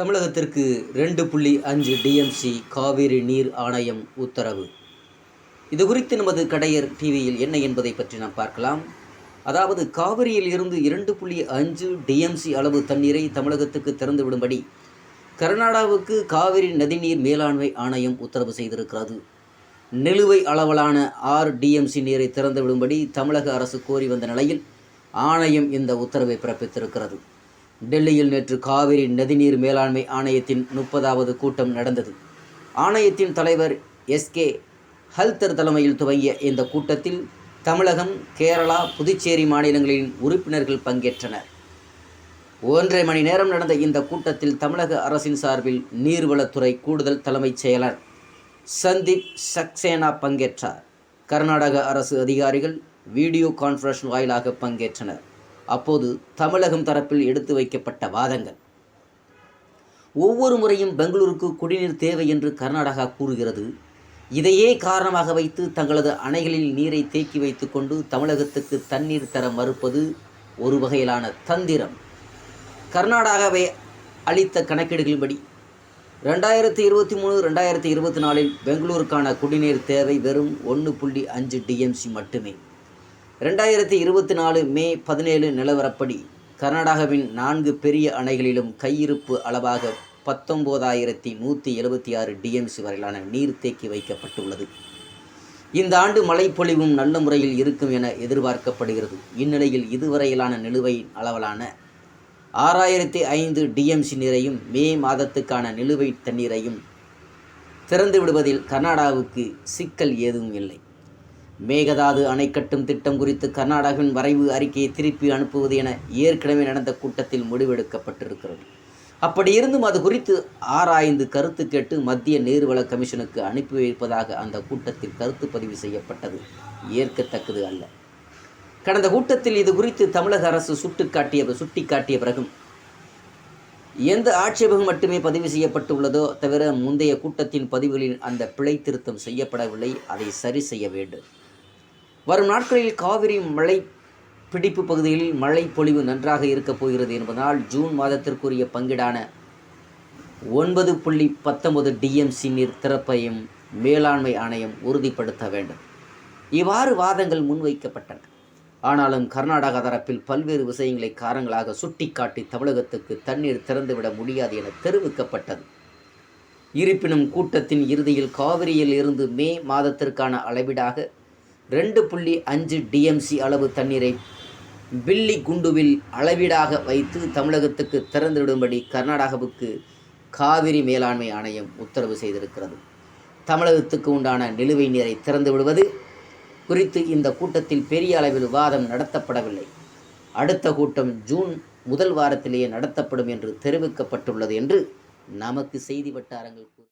தமிழகத்திற்கு ரெண்டு புள்ளி அஞ்சு டிஎம்சி காவிரி நீர் ஆணையம் உத்தரவு. இது குறித்து நமது கடையர் டிவியில் என்ன என்பதை பற்றி நாம் பார்க்கலாம். அதாவது காவிரியில் இருந்து இரண்டு புள்ளி அஞ்சு டிஎம்சி அளவு தண்ணீரை தமிழகத்துக்கு திறந்துவிடும்படி கர்நாடகாவுக்கு காவிரி நதிநீர் மேலாண்மை ஆணையம் உத்தரவு செய்திருக்கிறது. நிலுவை அளவிலான ஆறு டிஎம்சி நீரை திறந்துவிடும்படி தமிழக அரசு கோரி வந்த நிலையில் ஆணையம் இந்த உத்தரவை பிறப்பித்திருக்கிறது. டெல்லியில் நேற்று காவிரி நதிநீர் மேலாண்மை ஆணையத்தின் முப்பதாவது கூட்டம் நடந்தது. ஆணையத்தின் தலைவர் எஸ்கே ஹல்தர் தலைமையில் துவங்கிய இந்த கூட்டத்தில் தமிழகம் கேரளா புதுச்சேரி மாநிலங்களின் உறுப்பினர்கள் பங்கேற்றனர். ஒன்றரை மணி நேரம் நடந்த இந்த கூட்டத்தில் தமிழக அரசின் சார்பில் நீர்வளத்துறை கூடுதல் தலைமைச் செயலர் சந்தீப் சக்சேனா பங்கேற்றார். கர்நாடக அரசு அதிகாரிகள் வீடியோ கான்ஃபரன்ஸ் வாயிலாக பங்கேற்றனர். அப்போது தமிழகம் தரப்பில் எடுத்து வைக்கப்பட்ட வாதங்கள். ஒவ்வொரு முறையும் பெங்களூருக்கு குடிநீர் தேவை என்று கர்நாடகா கூறுகிறது. இதையே காரணமாக வைத்து தங்களது அணைகளில் நீரை தேக்கி வைத்துக்கொண்டு தமிழகத்துக்கு தண்ணீர் தர மறுப்பது ஒரு வகையிலான தந்திரம். கர்நாடகாவை அளித்த கணக்கீடுகளின்படி ரெண்டாயிரத்தி இருபத்தி மூணு ரெண்டாயிரத்தி இருபத்தி நாலில் பெங்களூருக்கான குடிநீர் தேவை வெறும் ஒன்று புள்ளி அஞ்சு டிஎம்சி மட்டுமே. ரெண்டாயிரத்தி இருபத்தி நாலு மே பதினேழு நிலவரப்படி கர்நாடகாவின் நான்கு பெரிய அணைகளிலும் கையிருப்பு அளவாக பத்தொம்போதாயிரத்தி நூற்றி எழுபத்தி ஆறு டிஎம்சி வரையிலான நீர் தேக்கி வைக்கப்பட்டுள்ளது. இந்த ஆண்டு மழைப்பொழிவும் நல்ல முறையில் இருக்கும் என எதிர்பார்க்கப்படுகிறது. இந்நிலையில் இதுவரையிலான நிலுவையின் அளவிலான ஆறாயிரத்தி ஐந்து டிஎம்சி நீரையும் மே மாதத்துக்கான நிலுவை தண்ணீரையும் திறந்து விடுவதில் கர்நாடகாவுக்கு சிக்கல் ஏதும் இல்லை. மேகதாது அணை கட்டும் திட்டம் குறித்து கர்நாடகாவின் வரைவு அறிக்கையை திருப்பி அனுப்புவது என ஏற்கனவே நடந்த கூட்டத்தில் முடிவெடுக்கப்பட்டிருக்கிறது. அப்படி இருந்தும் அது குறித்து ஆராய்ந்து கருத்து கேட்டு மத்திய நீர்வள கமிஷனுக்கு அனுப்பி வைப்பதாக அந்த கூட்டத்தில் கருத்து பதிவு செய்யப்பட்டது. ஏற்கத்தக்கது அல்ல. கடந்த கூட்டத்தில் இது குறித்து தமிழக அரசு சுட்டிக்காட்டிய சுட்டிக்காட்டிய பிறகும் எந்த ஆட்சேபகம் மட்டுமே பதிவு செய்யப்பட்டுள்ளதோ தவிர முந்தைய கூட்டத்தின் பதிவுகளில் அந்த பிழை திருத்தம் செய்யப்படவில்லை. அதை சரி செய்ய வேண்டும். வரும் நாட்களில் காவிரி மழை பிடிப்பு பகுதியில் மழை பொழிவு நன்றாக இருக்கப் போகிறது என்பதனால் ஜூன் மாதத்திற்குரிய பங்கீடான ஒன்பது புள்ளி பத்தொன்பது டிஎம்சி நீர் திறப்பையும் மேலாண்மை ஆணையம் உறுதிப்படுத்த வேண்டும். இவ்வாறு வாதங்கள் முன்வைக்கப்பட்டன. ஆனாலும் கர்நாடக தரப்பில் பல்வேறு விஷயங்களை காரணங்களாக சுட்டிக்காட்டி தமிழகத்துக்கு தண்ணீர் திறந்துவிட முடியாது என தெரிவிக்கப்பட்டது. இருப்பினும் கூட்டத்தின் இறுதியில் காவிரியில் இருந்து மே மாதத்திற்கான அளவீடாக ரெண்டு புள்ளி அஞ்சு டிஎம்சி அளவு தண்ணீரை பில்லி குண்டுவில் அளவீடாக வைத்து தமிழகத்துக்கு திறந்துவிடும்படி கர்நாடகாவுக்கு காவிரி மேலாண்மை ஆணையம் உத்தரவு செய்திருக்கிறது. தமிழகத்துக்கு உண்டான நிலுவை நீரை திறந்து விடுவது குறித்து இந்த கூட்டத்தில் பெரிய அளவில் விவாதம் நடத்தப்படவில்லை. அடுத்த கூட்டம் ஜூன் முதல் வாரத்திலேயே நடத்தப்படும் என்று தெரிவிக்கப்பட்டுள்ளது என்று நமக்கு செய்தி வட்டாரங்கள்